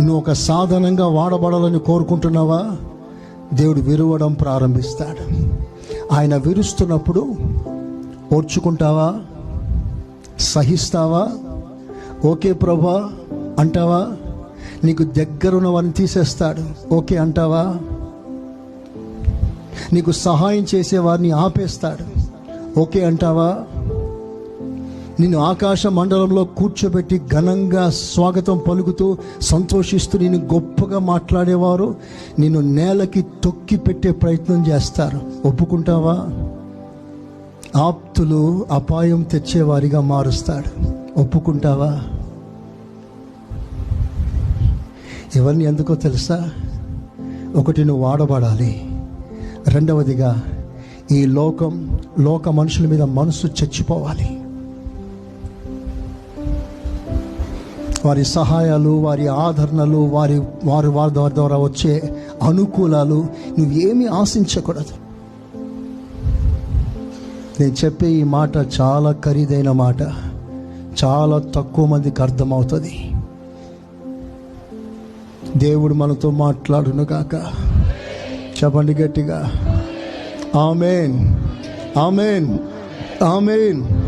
నువ్వు ఒక సాధనంగా వాడబడాలని కోరుకుంటున్నావా? దేవుడు విరవడం ప్రారంభిస్తాడు. ఆయన విరుస్తున్నప్పుడు ఓర్చుకుంటావా? సహిస్తావా? ఓకే ప్రభా అంటావా? నీకు దగ్గరున్న వారిని తీసేస్తాడు. ఓకే అంటావా? నీకు సహాయం చేసే వారిని ఆపేస్తాడు. ఓకే అంటావా? నిన్ను ఆకాశ మండలంలో కూర్చోబెట్టి ఘనంగా స్వాగతం పలుకుతూ సంతోషిస్తూ నేను గొప్పగా మాట్లాడేవారు. నిన్ను నేలకి తొక్కి పెట్టే ప్రయత్నం చేస్తారు. ఒప్పుకుంటావా? ఆప్తులు అపాయం తెచ్చేవారిగా మారుస్తాడు. ఒప్పుకుంటావా? ఇవన్నీ ఎందుకో తెలుసా? ఒకటి నువ్వు వాడబడాలి రెండవదిగా ఈ లోకం లోక మనుషుల మీద మనసు చచ్చిపోవాలి. వారి సహాయాలు వారి ఆదరణలు వారి వారి వారి ద్వారా ద్వారా వచ్చే అనుకూలాలు నువ్వేమీ ఆశించకూడదు. నేను చెప్పే ఈ మాట చాలా ఖరీదైన మాట. చాలా తక్కువ మందికి అర్థమవుతుంది. దేవుడు మనతో మాట్లాడును కాక చెప్పండి గట్టిగా. ఆమెన్. ఆమెన్. ఆమెన్.